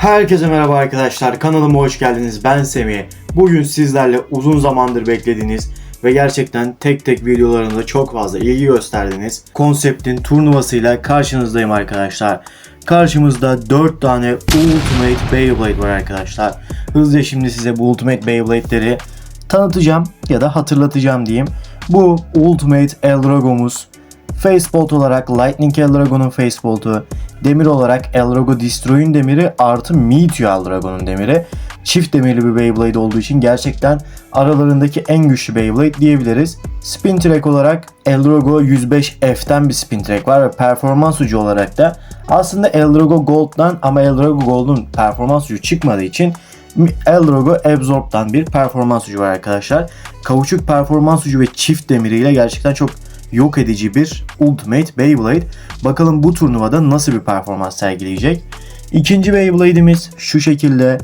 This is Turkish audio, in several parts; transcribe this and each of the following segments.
Herkese merhaba arkadaşlar. Kanalıma hoş geldiniz. Ben Semih. Bugün sizlerle uzun zamandır beklediğiniz ve gerçekten tek tek videolarında çok fazla ilgi gösterdiğiniz konseptin turnuvasıyla karşınızdayım arkadaşlar. Karşımızda 4 tane Ultimate Beyblade var arkadaşlar. Hızlıca şimdi size bu Ultimate Beyblade'leri tanıtacağım ya da hatırlatacağım diyeyim. Bu Ultimate Eldrago'muz Facebolt olarak Lightning Eldragon'un Facebolt'u, demir olarak Eldrago Destroy'un demiri artı Meteor Eldragon'un demiri. Çift demirli bir Beyblade olduğu için gerçekten aralarındaki en güçlü Beyblade diyebiliriz. Spin Track olarak Eldrago 105F'ten bir Spin Track var ve performans ucu olarak da aslında Eldrago Gold'dan ama Eldrago Gold'un performans ucu çıkmadığı için Eldrago Absorb'dan bir performans ucu var arkadaşlar. Kauçuk performans ucu ve çift demiriyle gerçekten çok yok edici bir Ultimate Beyblade. Bakalım bu turnuvada nasıl bir performans sergileyecek. İkinci Beyblade'imiz şu şekilde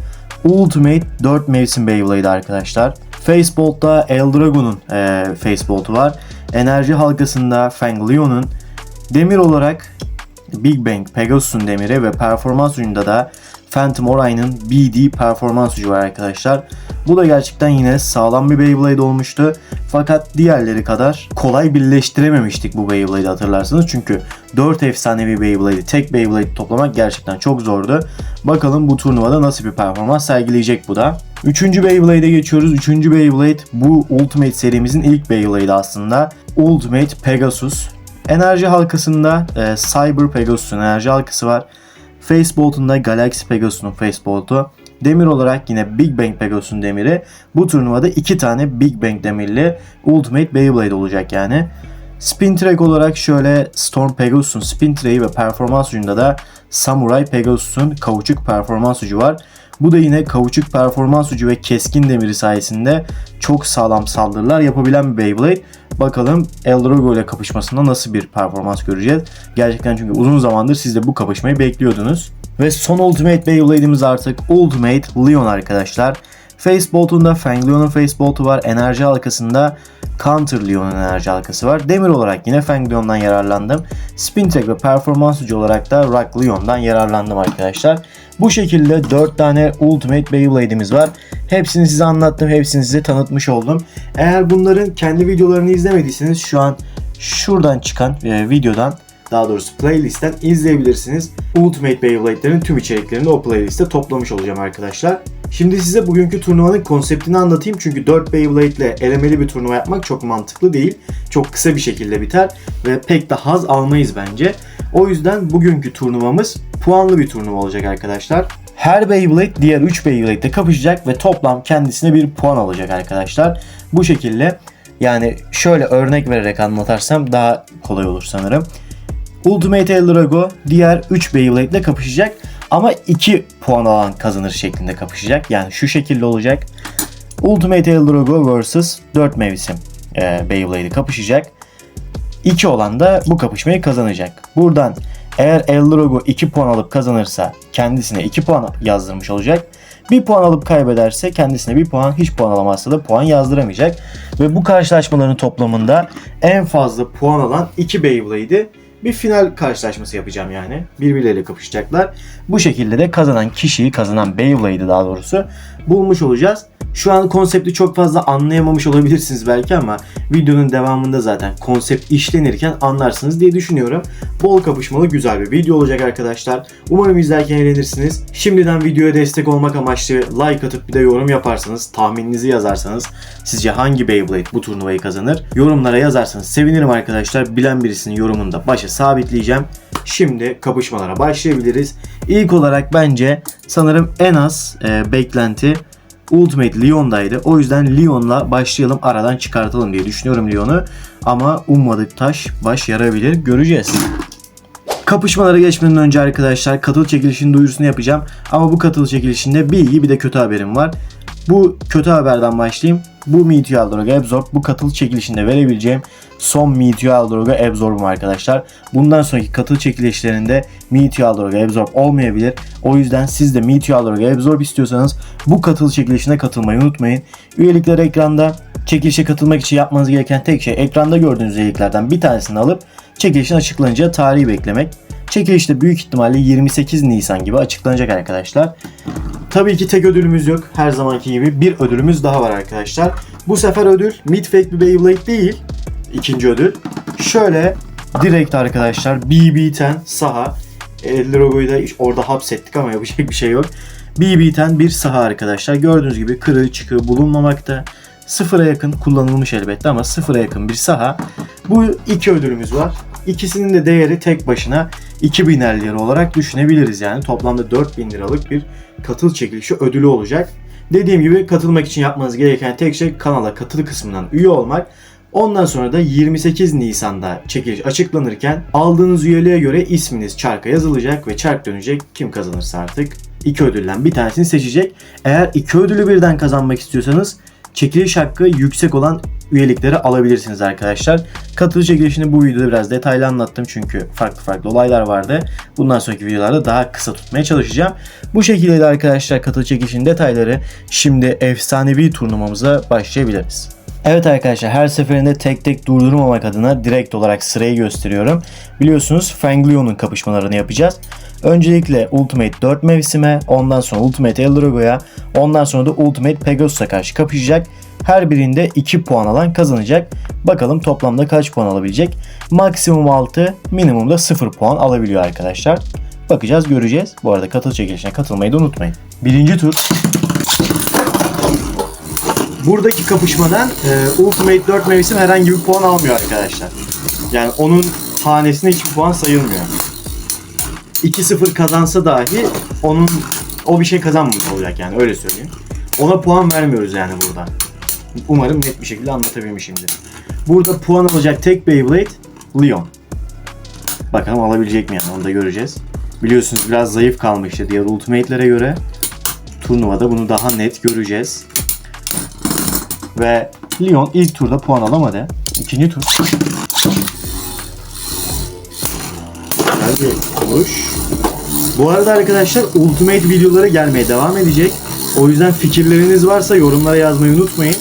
Ultimate 4 mevsim Beyblade arkadaşlar. Facebolt'ta Eldragon'un e, Facebolt'u var. Enerji halkasında Fang Leon'un demir olarak Big Bang Pegasus'un demiri ve performans ucunda da Phantom Orion'un BD performans ucu var arkadaşlar. Bu da gerçekten yine sağlam bir Beyblade olmuştu. Fakat diğerleri kadar kolay birleştirememiştik bu Beyblade'i hatırlarsınız. Çünkü 4 efsanevi Beyblade'i tek Beyblade toplamak gerçekten çok zordu. Bakalım bu turnuvada nasıl bir performans sergileyecek bu da. Üçüncü Beyblade'e geçiyoruz. Üçüncü Beyblade bu Ultimate serimizin ilk Beyblade'i aslında. Ultimate Pegasus. Enerji halkasında e, Cyber Pegasus'un enerji halkası var. Facebolt'un da Galaxy Pegasus'un Facebolt'u. Demir olarak yine Big Bang Pegasus'un demiri. Bu turnuvada iki tane Big Bang demirli Ultimate Beyblade olacak yani. Spin Track olarak şöyle Storm Pegasus'un Spin Track'i ve performans ucunda da Samurai Pegasus'un kauçuk performans ucu var. Bu da yine kauçuk performans ucu ve keskin demiri sayesinde çok sağlam saldırılar yapabilen bir Beyblade. Bakalım Eldrago ile kapışmasında nasıl bir performans göreceğiz. Gerçekten çünkü uzun zamandır siz de bu kapışmayı bekliyordunuz. Ve son Ultimate Beyblade'imiz artık Ultimate Leon arkadaşlar. Facebolt'unda Fang Leon'un Facebolt'u var. Enerji halkasında Counter Leon'un enerji halkası var. Demir olarak yine Fang Leon'dan yararlandım. Spin Track ve performans ucu olarak da Rock Leon'dan yararlandım arkadaşlar. Bu şekilde 4 tane Ultimate Beyblade'imiz var. Hepsini size anlattım. Hepsini size tanıtmış oldum. Eğer bunların kendi videolarını izlemediyseniz şu an şuradan çıkan e, videodan daha doğrusu playlistten izleyebilirsiniz. Ultimate Beyblade'lerin tüm içeriklerini o playliste toplamış olacağım arkadaşlar. Şimdi size bugünkü turnuvanın konseptini anlatayım çünkü 4 Beyblade ile elemeli bir turnuva yapmak çok mantıklı değil. Çok kısa bir şekilde biter ve pek de haz almayız bence. O yüzden bugünkü turnuvamız puanlı bir turnuva olacak arkadaşlar. Her Beyblade diğer 3 Beyblade ile kapışacak ve toplam kendisine bir puan alacak arkadaşlar. Bu şekilde yani şöyle örnek vererek anlatarsam daha kolay olur sanırım. Ultimate Eldrago diğer 3 Beyblade ile kapışacak ama 2 puan alan kazanır şeklinde kapışacak. Yani şu şekilde olacak. Ultimate Eldrago vs 4 mevsim e, Beyblade'i kapışacak. 2 olan da bu kapışmayı kazanacak. Buradan eğer Eldrago 2 puan alıp kazanırsa kendisine 2 puan yazdırmış olacak. 1 puan alıp kaybederse kendisine 1 puan, hiç puan alamazsa da puan yazdıramayacak. Ve bu karşılaşmaların toplamında en fazla puan alan 2 Beyblade'i bir final karşılaşması yapacağım yani. Birbirleriyle kapışacaklar. Bu şekilde de kazanan kişiyi, kazanan Beyblade'i daha doğrusu bulmuş olacağız. Şu an konsepti çok fazla anlayamamış olabilirsiniz belki ama videonun devamında zaten konsept işlenirken anlarsınız diye düşünüyorum. Bol kapışmalı güzel bir video olacak arkadaşlar. Umarım izlerken eğlenirsiniz. Şimdiden videoya destek olmak amaçlı like atıp bir de yorum yaparsanız, tahmininizi yazarsanız sizce hangi Beyblade bu turnuvayı kazanır? Yorumlara yazarsanız sevinirim arkadaşlar. Bilen birisinin yorumunu da başa sabitleyeceğim. Şimdi kapışmalara başlayabiliriz. İlk olarak bence sanırım en az e, beklenti Ultimate Leon'daydı. O yüzden Leon'la başlayalım aradan çıkartalım diye düşünüyorum Leon'u. Ama ummadık taş baş yarabilir. Göreceğiz. Kapışmalara geçmeden önce arkadaşlar katıl çekilişinin duyurusunu yapacağım. Ama bu katıl çekilişinde bir iyi bir de kötü haberim var. Bu kötü haberden başlayayım. Bu Meteor Droga Absorb bu katıl çekilişinde verebileceğim son Meteor Droga Absorb'um arkadaşlar. Bundan sonraki katıl çekilişlerinde Meteor Droga Absorb olmayabilir. O yüzden siz de Meteor Droga Absorb istiyorsanız bu katıl çekilişine katılmayı unutmayın. Üyelikler ekranda. Çekilişe katılmak için yapmanız gereken tek şey ekranda gördüğünüz üyeliklerden bir tanesini alıp çekilişin açıklanacağı tarihi beklemek. Çekiliş de büyük ihtimalle 28 Nisan gibi açıklanacak arkadaşlar. Tabii ki tek ödülümüz yok. Her zamanki gibi bir ödülümüz daha var arkadaşlar. Bu sefer ödül Midfake bir Beyblade değil. İkinci ödül. Şöyle direkt arkadaşlar BB10 saha. El logoyu da orada hapsettik ama yapacak bir şey yok. BB10 bir saha arkadaşlar. Gördüğünüz gibi kırığı çıkığı bulunmamakta. Sıfıra yakın kullanılmış elbette ama sıfıra yakın bir saha. Bu iki ödülümüz var. İkisinin de değeri tek başına 2000 lira olarak düşünebiliriz yani. Toplamda 4000 liralık bir katıl çekilişi ödülü olacak. Dediğim gibi katılmak için yapmanız gereken tek şey kanala katıl kısmından üye olmak. Ondan sonra da 28 Nisan'da çekiliş açıklanırken aldığınız üyeliğe göre isminiz çarka yazılacak ve çark dönecek. Kim kazanırsa artık iki ödülden bir tanesini seçecek. Eğer iki ödülü birden kazanmak istiyorsanız çekiliş hakkı yüksek olan üyelikleri alabilirsiniz arkadaşlar. Katıl çekilişini bu videoda biraz detaylı anlattım çünkü farklı farklı olaylar vardı. Bundan sonraki videolarda daha kısa tutmaya çalışacağım. Bu şekilde de arkadaşlar katıl çekilişin detayları şimdi efsanevi turnuvamıza başlayabiliriz. Evet arkadaşlar her seferinde tek tek durdurmamak adına direkt olarak sırayı gösteriyorum. Biliyorsunuz Fanglion'un kapışmalarını yapacağız. Öncelikle Ultimate 4 mevsime, ondan sonra Ultimate Eldrago'ya, ondan sonra da Ultimate Pegasus'a karşı kapışacak. Her birinde 2 puan alan kazanacak. Bakalım toplamda kaç puan alabilecek. Maksimum 6, minimum da 0 puan alabiliyor arkadaşlar. Bakacağız göreceğiz. Bu arada katıl çekilişine katılmayı da unutmayın. Birinci tur buradaki kapışmadan e, Ultimate 4 mevsim herhangi bir puan almıyor arkadaşlar. Yani onun hanesine hiçbir puan sayılmıyor. 2-0 kazansa dahi onun o bir şey kazanmamış olacak yani öyle söyleyeyim. Ona puan vermiyoruz yani burada. Umarım net bir şekilde anlatabilmişimdir. Burada puan alacak tek Beyblade Leon. Bakalım alabilecek mi yani onu da göreceğiz. Biliyorsunuz biraz zayıf kalmıştı diğer Ultimate'lere göre. Turnuvada bunu daha net göreceğiz. Ve Lyon ilk turda puan alamadı. İkinci tur. Güzel bir vuruş. Bu arada arkadaşlar Ultimate videoları gelmeye devam edecek. O yüzden fikirleriniz varsa yorumlara yazmayı unutmayın.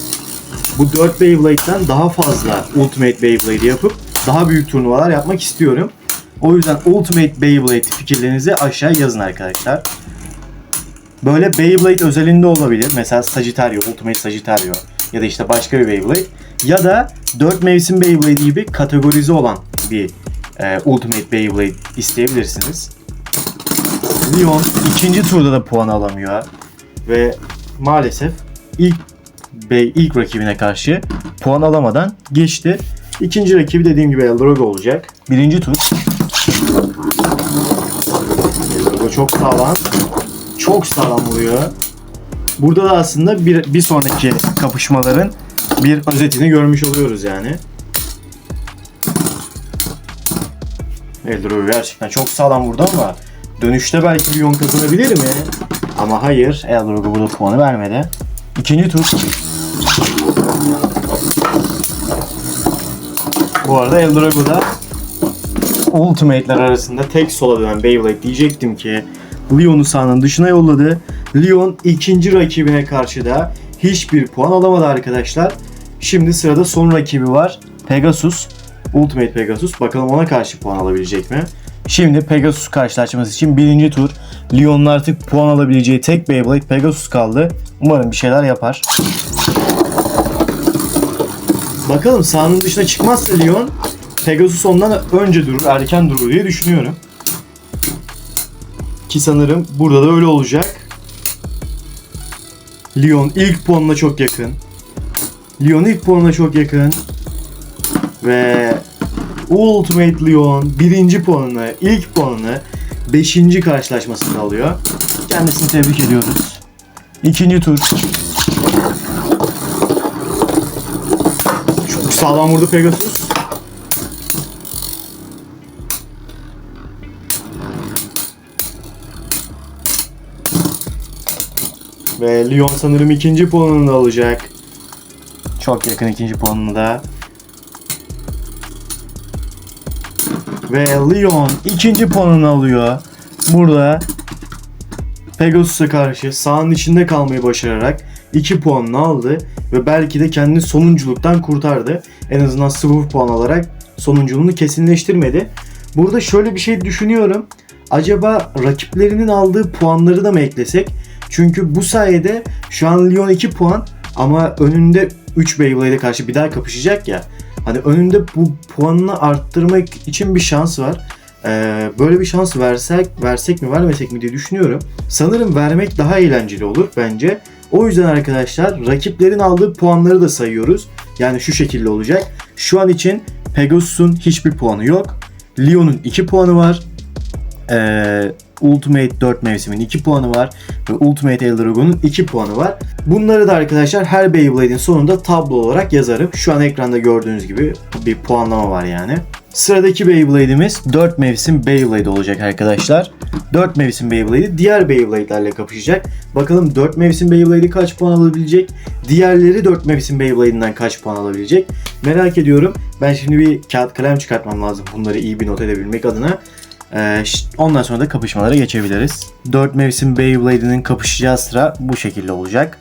Bu 4 Beyblade'den daha fazla Ultimate Beyblade yapıp daha büyük turnuvalar yapmak istiyorum. O yüzden Ultimate Beyblade fikirlerinizi aşağı yazın arkadaşlar. Böyle Beyblade özelinde olabilir. Mesela Sagittario, Ultimate Sagittario ya da işte başka bir Beyblade. Ya da 4 mevsim Beyblade gibi kategorize olan bir e, Ultimate Beyblade isteyebilirsiniz. Leon ikinci turda da puan alamıyor ve maalesef ilk Bey ilk rakibine karşı puan alamadan geçti. İkinci rakibi dediğim gibi Eldrogo olacak. Birinci tur. Eldrogo çok sağlam. Çok sağlam vuruyor. Burada da aslında bir, bir sonraki kapışmaların bir özetini görmüş oluyoruz yani. Eldrogo gerçekten çok sağlam vurdu ama dönüşte belki Lyon kazanabilir mi? Ama hayır, Eldrogo burada puanı vermedi. İkinci tur. Bu arada Eldrogo'da Ultimate'ler arasında tek sola dönen Beyblade diyecektim ki Lyon'u sahanın dışına yolladı. Lyon ikinci rakibine karşı da hiçbir puan alamadı arkadaşlar. Şimdi sırada son rakibi var. Pegasus. Ultimate Pegasus. Bakalım ona karşı puan alabilecek mi? Şimdi Pegasus karşılaşması için birinci tur. Lyon'un artık puan alabileceği tek Beyblade Pegasus kaldı. Umarım bir şeyler yapar. Bakalım sahanın dışına çıkmazsa Lyon Pegasus ondan önce durur, erken durur diye düşünüyorum. Ki sanırım burada da öyle olacak. Lyon ilk puanına çok yakın. Lyon ilk puanına çok yakın. Ve Ultimate Lyon birinci puanını, ilk puanını 5. karşılaşmasında alıyor. Kendisini tebrik ediyoruz. İkinci tur. Çok sağlam vurdu Pegasus. Ve Lyon sanırım ikinci puanını da alacak. Çok yakın ikinci puanını da. Ve Lyon ikinci puanını alıyor. Burada Pegasus'a karşı sahanın içinde kalmayı başararak 2 puanını aldı ve belki de kendini sonunculuktan kurtardı. En azından 0 puan alarak sonunculuğunu kesinleştirmedi. Burada şöyle bir şey düşünüyorum. Acaba rakiplerinin aldığı puanları da mı eklesek? Çünkü bu sayede şu an Lyon 2 puan ama önünde 3 Beyblade'e karşı bir daha kapışacak ya. Hani önünde bu puanını arttırmak için bir şans var. Ee, böyle bir şans versek versek mi vermesek mi diye düşünüyorum. Sanırım vermek daha eğlenceli olur bence. O yüzden arkadaşlar rakiplerin aldığı puanları da sayıyoruz. Yani şu şekilde olacak. Şu an için Pegasus'un hiçbir puanı yok. Lyon'un 2 puanı var. Ee, Ultimate 4 mevsimin 2 puanı var ve Ultimate Eldragon'un 2 puanı var. Bunları da arkadaşlar her Beyblade'in sonunda tablo olarak yazarım. Şu an ekranda gördüğünüz gibi bir puanlama var yani. Sıradaki Beyblade'imiz 4 mevsim Beyblade olacak arkadaşlar. 4 mevsim Beyblade'i diğer Beyblade'lerle kapışacak. Bakalım 4 mevsim Beyblade'i kaç puan alabilecek? Diğerleri 4 mevsim Beyblade'inden kaç puan alabilecek? Merak ediyorum. Ben şimdi bir kağıt kalem çıkartmam lazım bunları iyi bir not edebilmek adına. Ee, ondan sonra da kapışmalara geçebiliriz. 4 mevsim Beyblade'inin kapışacağı sıra bu şekilde olacak.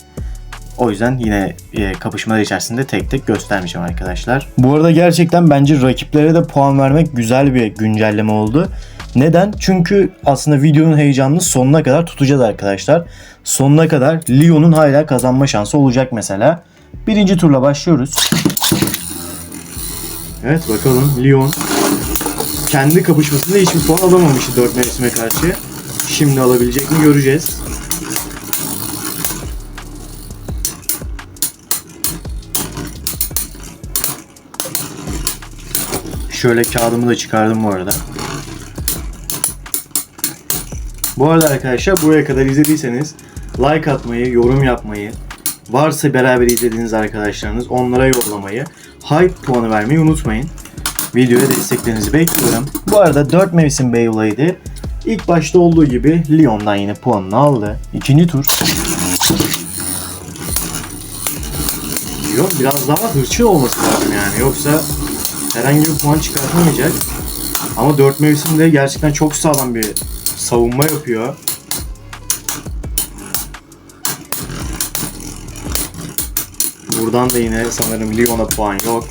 O yüzden yine e, kapışmalar içerisinde tek tek göstermeyeceğim arkadaşlar. Bu arada gerçekten bence rakiplere de puan vermek güzel bir güncelleme oldu. Neden? Çünkü aslında videonun heyecanını sonuna kadar tutacağız arkadaşlar. Sonuna kadar Lyon'un hala kazanma şansı olacak mesela. Birinci turla başlıyoruz. Evet bakalım Lyon kendi kapışmasında hiçbir puan alamamıştı 4 mevsime karşı. Şimdi alabilecek mi göreceğiz. Şöyle kağıdımı da çıkardım bu arada. Bu arada arkadaşlar buraya kadar izlediyseniz like atmayı, yorum yapmayı, varsa beraber izlediğiniz arkadaşlarınız onlara yollamayı, hype puanı vermeyi unutmayın. Videoya desteklerinizi bekliyorum. Bu arada 4 mevsim Beyblade'i ilk başta olduğu gibi Lyon'dan yine puanını aldı. İkinci tur. Lyon biraz daha hırçın olması lazım yani. Yoksa herhangi bir puan çıkartamayacak. Ama 4 mevsimde gerçekten çok sağlam bir savunma yapıyor. Buradan da yine sanırım Lyon'a puan yok.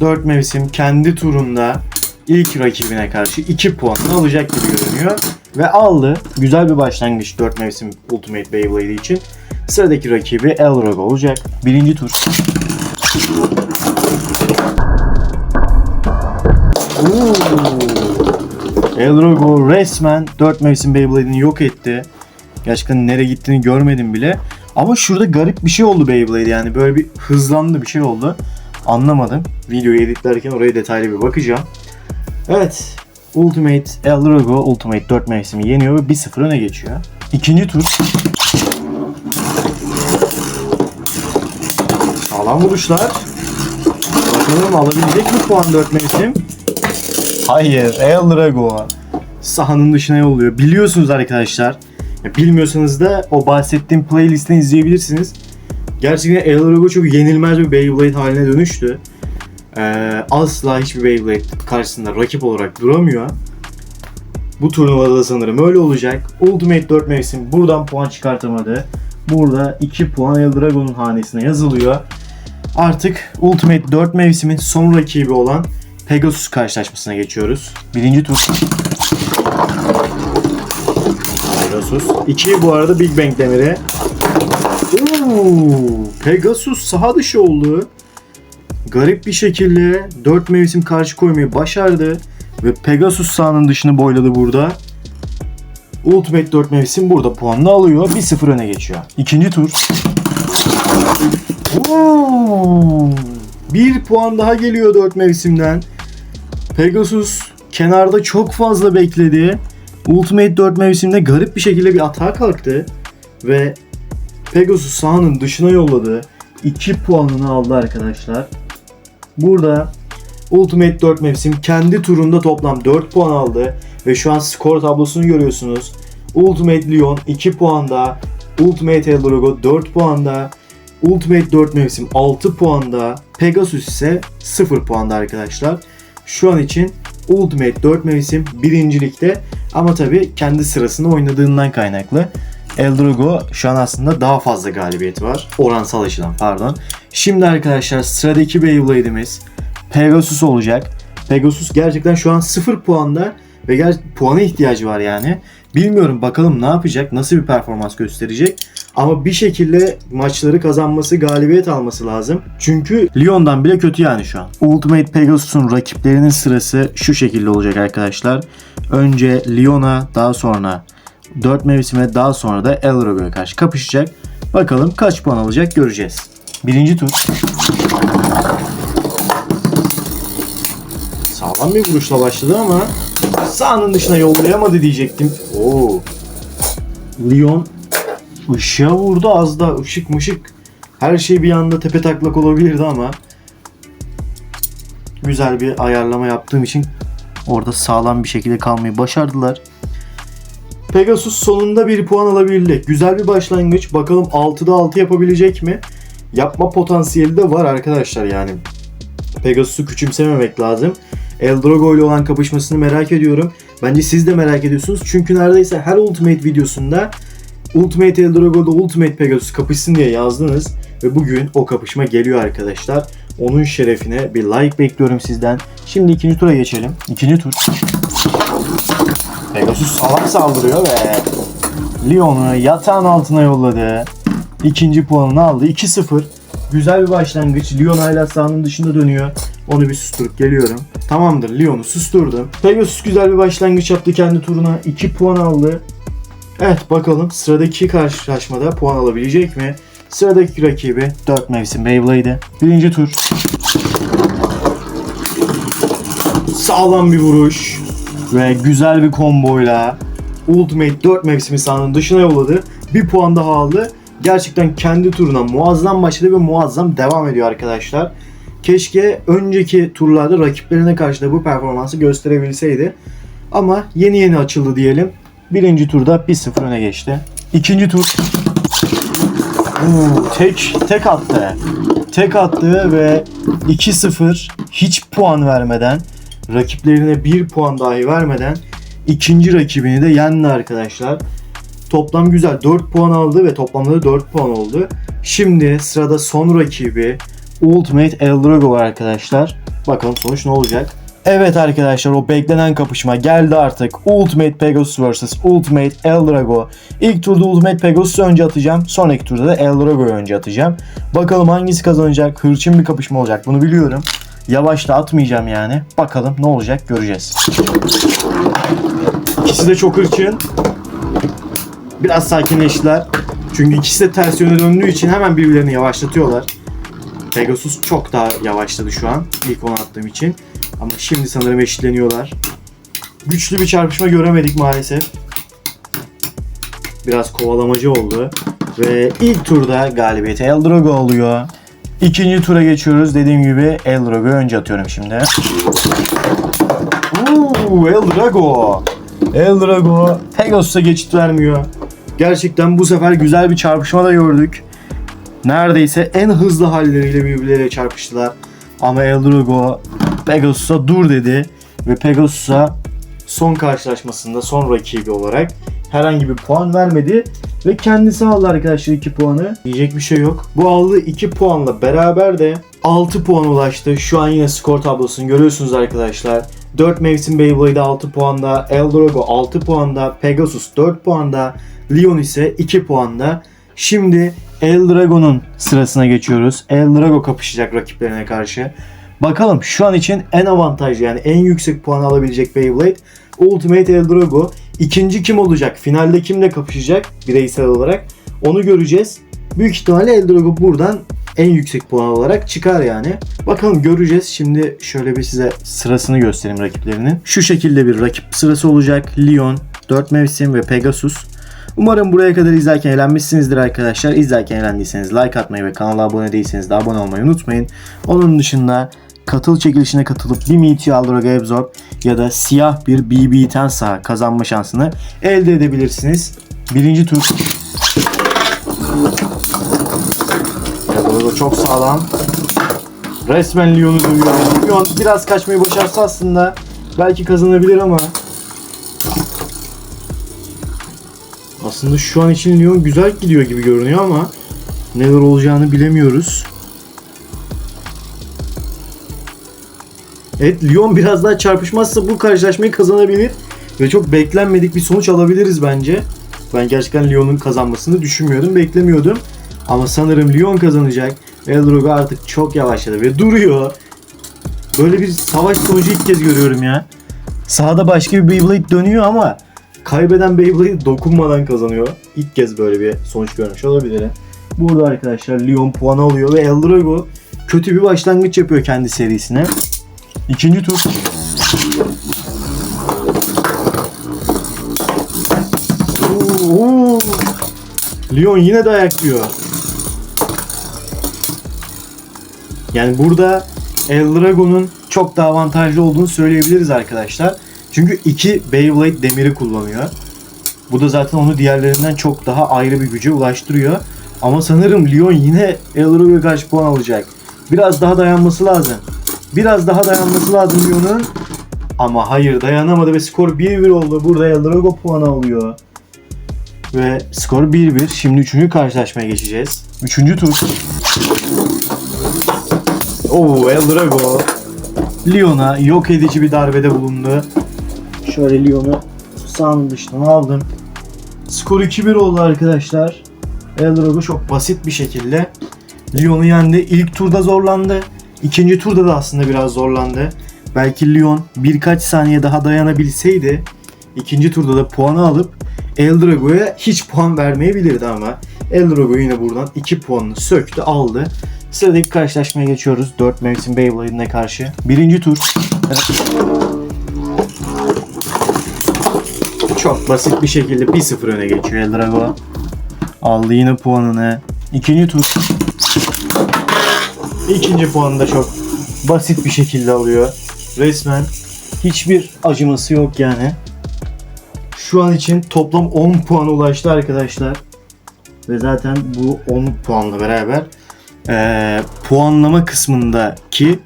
Dört mevsim kendi turunda ilk rakibine karşı 2 puan alacak gibi görünüyor. Ve aldı. Güzel bir başlangıç 4 mevsim Ultimate Beyblade için. Sıradaki rakibi Elrog olacak. Birinci tur. Elrogo resmen 4 mevsim Beyblade'ini yok etti. Gerçekten nereye gittiğini görmedim bile. Ama şurada garip bir şey oldu Beyblade yani böyle bir hızlandı bir şey oldu. Anlamadım. Videoyu editlerken oraya detaylı bir bakacağım. Evet. Ultimate Elrogo Ultimate 4 mevsimi yeniyor ve 1-0 öne geçiyor. İkinci tur. Sağlam vuruşlar. Bakalım alabilecek mi puan 4 mevsim? Hayır, Eldrago sahanın dışına yolluyor. Biliyorsunuz arkadaşlar. Bilmiyorsanız da o bahsettiğim playlistten izleyebilirsiniz. Gerçekten Eldrago çok yenilmez bir Beyblade haline dönüştü. Ee, asla hiçbir Beyblade karşısında rakip olarak duramıyor. Bu turnuvada da sanırım öyle olacak. Ultimate 4 mevsim buradan puan çıkartamadı. Burada 2 puan Eldrago'nun hanesine yazılıyor. Artık Ultimate 4 mevsimin son rakibi olan Pegasus karşılaşmasına geçiyoruz. Birinci tur. Pegasus. 2 bu arada Big Bang demiri. Oo, Pegasus saha dışı oldu. Garip bir şekilde 4 mevsim karşı koymayı başardı. Ve Pegasus sahanın dışını boyladı burada. Ultimate 4 mevsim burada puanını alıyor. 1-0 öne geçiyor. İkinci tur. Oo, bir puan daha geliyor 4 mevsimden. Pegasus kenarda çok fazla bekledi. Ultimate 4 mevsimde garip bir şekilde bir atağa kalktı. Ve Pegasus sahanın dışına yolladı. 2 puanını aldı arkadaşlar. Burada Ultimate 4 mevsim kendi turunda toplam 4 puan aldı. Ve şu an skor tablosunu görüyorsunuz. Ultimate Lyon 2 puanda. Ultimate Eldrago 4 puanda. Ultimate 4 mevsim 6 puanda. Pegasus ise 0 puanda arkadaşlar. Şu an için Ultimate 4 mevsim birincilikte ama tabi kendi sırasında oynadığından kaynaklı Eldrogo şu an aslında daha fazla galibiyeti var. Oransal açıdan pardon. Şimdi arkadaşlar sıradaki Beyblade'imiz Pegasus olacak. Pegasus gerçekten şu an 0 puanda ve puana ihtiyacı var yani. Bilmiyorum bakalım ne yapacak, nasıl bir performans gösterecek. Ama bir şekilde maçları kazanması, galibiyet alması lazım. Çünkü Lyon'dan bile kötü yani şu an. Ultimate Pegasus'un rakiplerinin sırası şu şekilde olacak arkadaşlar. Önce Lyon'a, daha sonra 4 mevsime, daha sonra da Elrogo'ya karşı kapışacak. Bakalım kaç puan alacak göreceğiz. Birinci tur. Sağlam bir vuruşla başladı ama sahanın dışına yollayamadı diyecektim. Oo. Lyon ışığa vurdu az da ışık mışık her şey bir anda tepe taklak olabilirdi ama güzel bir ayarlama yaptığım için orada sağlam bir şekilde kalmayı başardılar. Pegasus sonunda bir puan alabildi. Güzel bir başlangıç. Bakalım 6'da 6 yapabilecek mi? Yapma potansiyeli de var arkadaşlar yani. Pegasus'u küçümsememek lazım. Eldrogo ile olan kapışmasını merak ediyorum. Bence siz de merak ediyorsunuz. Çünkü neredeyse her Ultimate videosunda Ultimate Eldrogo'da Ultimate Pegasus kapışsın diye yazdınız. Ve bugün o kapışma geliyor arkadaşlar. Onun şerefine bir like bekliyorum sizden. Şimdi ikinci tura geçelim. İkinci tur. Pegasus sağlam saldırıyor ve Lyon'u yatağın altına yolladı. İkinci puanını aldı. 2-0. Güzel bir başlangıç. Lyon hala sahanın dışında dönüyor. Onu bir susturup geliyorum. Tamamdır Lyon'u susturdum. Pegasus güzel bir başlangıç yaptı kendi turuna. 2 puan aldı. Evet bakalım sıradaki karşılaşmada puan alabilecek mi? Sıradaki rakibi 4 mevsim Beyblade'i. Birinci tur. Sağlam bir vuruş. Ve güzel bir komboyla Ultimate 4 mevsimi sahanın dışına yolladı. Bir puan daha aldı. Gerçekten kendi turuna muazzam başladı ve muazzam devam ediyor arkadaşlar. Keşke önceki turlarda rakiplerine karşı da bu performansı gösterebilseydi. Ama yeni yeni açıldı diyelim. Birinci turda 1-0 öne geçti. İkinci tur. Oo, tek tek attı. Tek attı ve 2-0 hiç puan vermeden rakiplerine 1 puan dahi vermeden ikinci rakibini de yendi arkadaşlar. Toplam güzel 4 puan aldı ve toplamda da 4 puan oldu. Şimdi sırada son rakibi Ultimate Eldrago var arkadaşlar. Bakalım sonuç ne olacak? Evet arkadaşlar o beklenen kapışma geldi artık. Ultimate Pegasus vs Ultimate Eldrago. İlk turda Ultimate Pegasus'u önce atacağım. Sonraki turda da Eldrago'yu önce atacağım. Bakalım hangisi kazanacak? Hırçın bir kapışma olacak bunu biliyorum. Yavaş da atmayacağım yani. Bakalım ne olacak göreceğiz. İkisi de çok hırçın. Biraz sakinleştiler. Çünkü ikisi de ters yöne döndüğü için hemen birbirlerini yavaşlatıyorlar. Pegasus çok daha yavaşladı şu an. İlk onu attığım için. Ama şimdi sanırım eşitleniyorlar. Güçlü bir çarpışma göremedik maalesef. Biraz kovalamacı oldu. Ve ilk turda galibiyeti Eldrago oluyor. İkinci tura geçiyoruz. Dediğim gibi Eldrago'yu önce atıyorum şimdi. Uuu Eldrago. Eldrago Pegasus'a geçit vermiyor. Gerçekten bu sefer güzel bir çarpışma da gördük. Neredeyse en hızlı halleriyle birbirleriyle çarpıştılar. Ama Eldrago Pegasus'a dur dedi ve Pegasus'a son karşılaşmasında son rakibi olarak herhangi bir puan vermedi ve kendisi aldı arkadaşlar 2 puanı. Diyecek bir şey yok. Bu aldığı 2 puanla beraber de 6 puan ulaştı. Şu an yine skor tablosunu görüyorsunuz arkadaşlar. 4 mevsim Beyblade 6 puanda, Eldrago 6 puanda, Pegasus 4 puanda, Leon ise 2 puanda. Şimdi Eldrago'nun sırasına geçiyoruz. Eldrago kapışacak rakiplerine karşı. Bakalım şu an için en avantajlı yani en yüksek puan alabilecek Beyblade Ultimate Eldrago. İkinci kim olacak? Finalde kimle kapışacak bireysel olarak? Onu göreceğiz. Büyük ihtimalle Eldrago buradan en yüksek puan olarak çıkar yani. Bakalım göreceğiz. Şimdi şöyle bir size sırasını göstereyim rakiplerinin. Şu şekilde bir rakip sırası olacak. Leon, 4 mevsim ve Pegasus. Umarım buraya kadar izlerken eğlenmişsinizdir arkadaşlar. İzlerken eğlendiyseniz like atmayı ve kanala abone değilseniz de abone olmayı unutmayın. Onun dışında katıl çekilişine katılıp bir Meteor Aldroga Absorb ya da siyah bir BB Tensa kazanma şansını elde edebilirsiniz. Birinci tur. Aldroga çok sağlam. Resmen Lyon'u dövüyor. Lyon biraz kaçmayı başarsa aslında belki kazanabilir ama Aslında şu an için Lyon güzel gidiyor gibi görünüyor ama neler olacağını bilemiyoruz. Evet Lyon biraz daha çarpışmazsa bu karşılaşmayı kazanabilir ve çok beklenmedik bir sonuç alabiliriz bence. Ben gerçekten Lyon'un kazanmasını düşünmüyordum, beklemiyordum. Ama sanırım Lyon kazanacak. Eldrogo artık çok yavaşladı ve duruyor. Böyle bir savaş sonucu ilk kez görüyorum ya. Sağda başka bir Beyblade dönüyor ama kaybeden Beyblade dokunmadan kazanıyor. İlk kez böyle bir sonuç görmüş olabilirim. Burada arkadaşlar Lyon puan alıyor ve Eldrago kötü bir başlangıç yapıyor kendi serisine. İkinci tur. Oo. Lyon yine dayak yiyor. Yani burada Eldrago'nun çok daha avantajlı olduğunu söyleyebiliriz arkadaşlar. Çünkü iki Beyblade demiri kullanıyor. Bu da zaten onu diğerlerinden çok daha ayrı bir güce ulaştırıyor. Ama sanırım Lyon yine Eldrago'ya karşı puan alacak. Biraz daha dayanması lazım. Biraz daha dayanması lazım Lyon'un. Ama hayır dayanamadı ve skor 1-1 oldu. Burada Eldrago puan alıyor. Ve skor 1-1. Şimdi 3. karşılaşmaya geçeceğiz. 3. tur. Oo Eldrago. Lyon'a yok edici bir darbede bulundu. Şöyle Lyon'u sağın dışından aldım. Skor 2-1 oldu arkadaşlar. Eldrago çok basit bir şekilde Lyon'u yendi. İlk turda zorlandı. İkinci turda da aslında biraz zorlandı. Belki Lyon birkaç saniye daha dayanabilseydi ikinci turda da puanı alıp Eldrago'ya hiç puan vermeyebilirdi ama Eldrago yine buradan 2 puanını söktü aldı. Sıradaki karşılaşmaya geçiyoruz. 4 mevsim Beyblade'ine karşı. Birinci tur. Çok basit bir şekilde 1-0 öne geçiyor Eldrago. Aldı yine puanını. İkinci tur. İkinci puanı da çok basit bir şekilde alıyor. Resmen hiçbir acıması yok yani. Şu an için toplam 10 puana ulaştı arkadaşlar. Ve zaten bu 10 puanla beraber eee, puanlama kısmındaki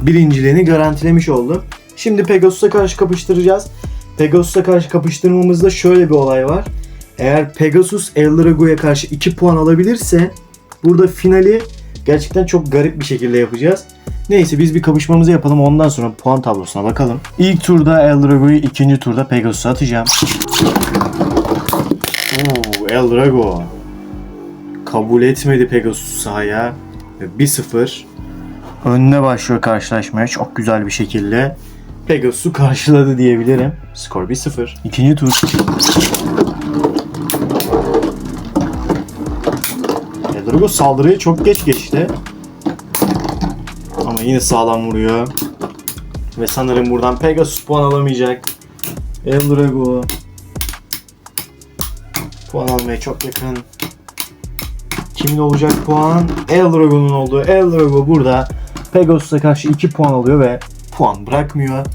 birinciliğini garantilemiş oldu. Şimdi Pegasus'a karşı kapıştıracağız. Pegasus'a karşı kapıştırmamızda şöyle bir olay var. Eğer Pegasus Eldrago'ya karşı 2 puan alabilirse burada finali gerçekten çok garip bir şekilde yapacağız. Neyse biz bir kapışmamızı yapalım ondan sonra puan tablosuna bakalım. İlk turda Eldrago'yu ikinci turda Pegasus'a atacağım. Oo, Eldrago. Kabul etmedi Pegasus sahaya. Ve 1-0 önüne başlıyor karşılaşmaya çok güzel bir şekilde. Pegasus'u karşıladı diyebilirim. Skor 1-0. İkinci tur. Eldrago saldırıya çok geç geçti. Ama yine sağlam vuruyor. Ve sanırım buradan Pegasus puan alamayacak. Eldrago puan almaya çok yakın. Kimin olacak puan? Eldrago'nun olduğu. Eldrago burada Pegasus'a karşı 2 puan alıyor ve puan bırakmıyor.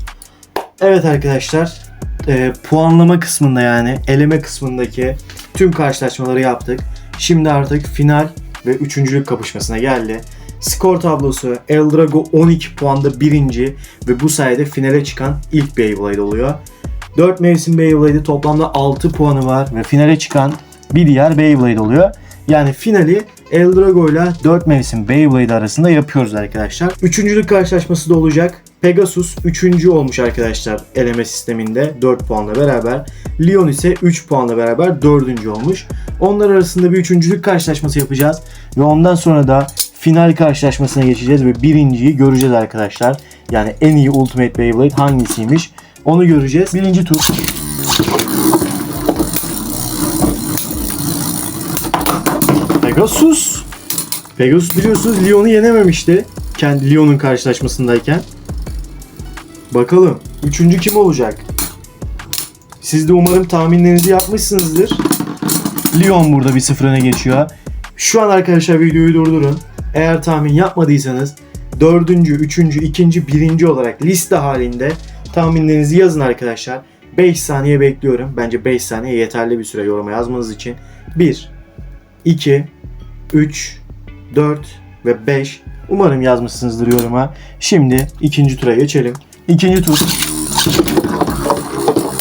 Evet arkadaşlar e, puanlama kısmında yani eleme kısmındaki tüm karşılaşmaları yaptık. Şimdi artık final ve üçüncülük kapışmasına geldi. Skor tablosu Eldrago 12 puanda birinci ve bu sayede finale çıkan ilk Beyblade oluyor. 4 mevsim Beyblade'i toplamda 6 puanı var ve finale çıkan bir diğer Beyblade oluyor. Yani finali Eldrago ile 4 mevsim Beyblade arasında yapıyoruz arkadaşlar. Üçüncülük karşılaşması da olacak. Pegasus 3. olmuş arkadaşlar eleme sisteminde 4 puanla beraber. Lyon ise 3 puanla beraber 4. olmuş. Onlar arasında bir üçüncülük karşılaşması yapacağız. Ve ondan sonra da final karşılaşmasına geçeceğiz ve birinciyi göreceğiz arkadaşlar. Yani en iyi Ultimate Beyblade hangisiymiş onu göreceğiz. Birinci tur. Pegasus. Pegasus biliyorsunuz Lyon'u yenememişti. Kendi Lyon'un karşılaşmasındayken. Bakalım. Üçüncü kim olacak? Siz de umarım tahminlerinizi yapmışsınızdır. Lyon burada bir sıfır öne geçiyor. Şu an arkadaşlar videoyu durdurun. Eğer tahmin yapmadıysanız dördüncü, üçüncü, ikinci, birinci olarak liste halinde tahminlerinizi yazın arkadaşlar. 5 saniye bekliyorum. Bence 5 saniye yeterli bir süre yoruma yazmanız için. 1, 2, 3, 4 ve 5. Umarım yazmışsınızdır yoruma. Şimdi ikinci tura geçelim. İkinci tur.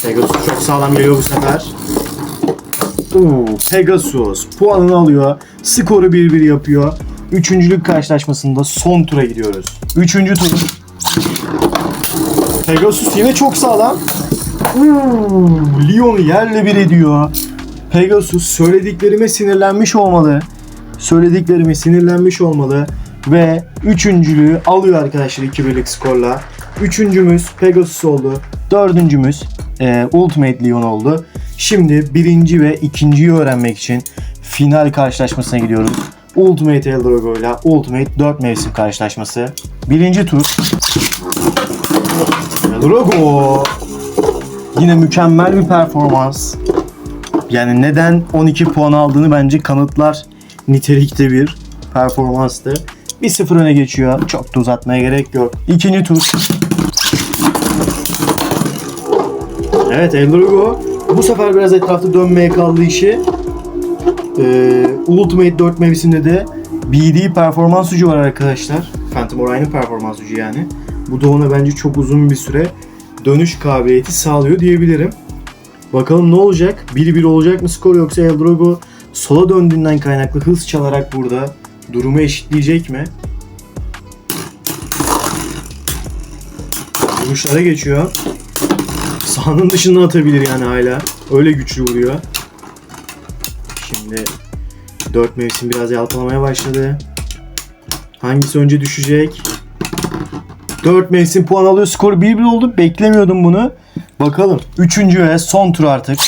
Pegasus çok sağlam geliyor bu sefer. Oo, Pegasus puanını alıyor. Skoru 1-1 yapıyor. Üçüncülük karşılaşmasında son tura gidiyoruz. Üçüncü tur. Pegasus yine çok sağlam. Oo, Lyon'u yerle bir ediyor. Pegasus söylediklerime sinirlenmiş olmalı. Söylediklerime sinirlenmiş olmalı. Ve üçüncülüğü alıyor arkadaşlar 2-1'lik skorla. Üçüncümüz Pegasus oldu. Dördüncümüz e, Ultimate Leon oldu. Şimdi birinci ve ikinciyi öğrenmek için final karşılaşmasına gidiyoruz. Ultimate Eldrago ile Ultimate 4 mevsim karşılaşması. Birinci tur. Eldrago. Yine mükemmel bir performans. Yani neden 12 puan aldığını bence kanıtlar nitelikte bir performanstı. 1-0 öne geçiyor. Çok da uzatmaya gerek yok. İkinci tur. Evet Eldrago bu sefer biraz etrafta dönmeye kaldı işi. Ee, Ultimate 4 mevsiminde de BD performans gücü var arkadaşlar. Phantom Orion'un performans gücü yani. Bu da ona bence çok uzun bir süre dönüş kabiliyeti sağlıyor diyebilirim. Bakalım ne olacak? 1-1 olacak mı skor yoksa Eldrago sola döndüğünden kaynaklı hız çalarak burada durumu eşitleyecek mi? Vuruşlara geçiyor. Sahanın dışına atabilir yani hala. Öyle güçlü vuruyor. Şimdi 4 mevsim biraz yalpalamaya başladı. Hangisi önce düşecek? 4 mevsim puan alıyor. Skor 1-1 oldu. Beklemiyordum bunu. Bakalım. Üçüncü ve son tur artık.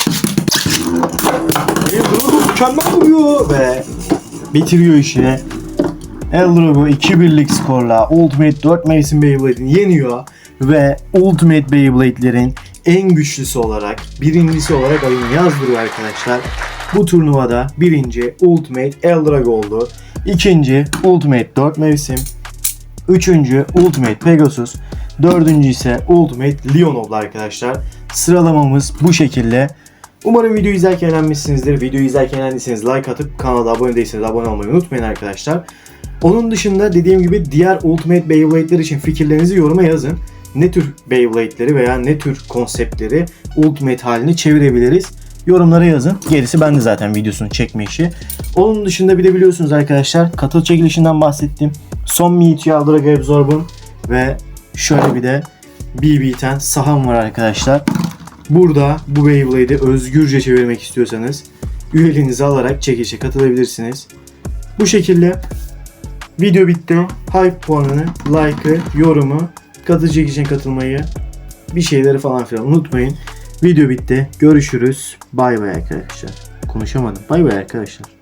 Eldrago mükemmel vuruyor ve bitiriyor işini. Eldrago 2-1'lik skorla Ultimate 4 mevsim Beyblade'ini yeniyor ve Ultimate Beyblade'lerin en güçlüsü olarak, birincisi olarak adını yazdırıyor arkadaşlar. Bu turnuvada birinci Ultimate Eldrago oldu. İkinci Ultimate 4 mevsim. Üçüncü Ultimate Pegasus. Dördüncü ise Ultimate Leon oldu arkadaşlar. Sıralamamız bu şekilde. Umarım videoyu izlerken eğlenmişsinizdir. Videoyu izlerken eğlendiyseniz like atıp kanala abone değilseniz abone olmayı unutmayın arkadaşlar. Onun dışında dediğim gibi diğer Ultimate Beyblade'ler için fikirlerinizi yoruma yazın. Ne tür Beyblade'leri veya ne tür konseptleri Ultimate haline çevirebiliriz? Yorumlara yazın. Gerisi bende zaten videosunu çekme işi. Onun dışında bir de biliyorsunuz arkadaşlar katıl çekilişinden bahsettim. Son Mewtwo Eldrago Absorb'un ve şöyle bir de BB10 saham var arkadaşlar. Burada bu Beyblade'i özgürce çevirmek istiyorsanız üyeliğinizi alarak çekilişe katılabilirsiniz. Bu şekilde video bitti. Hype puanını, like'ı, yorumu, katıl çekilişine katılmayı, bir şeyleri falan filan unutmayın. Video bitti. Görüşürüz. Bay bay arkadaşlar. Konuşamadım. Bay bay arkadaşlar.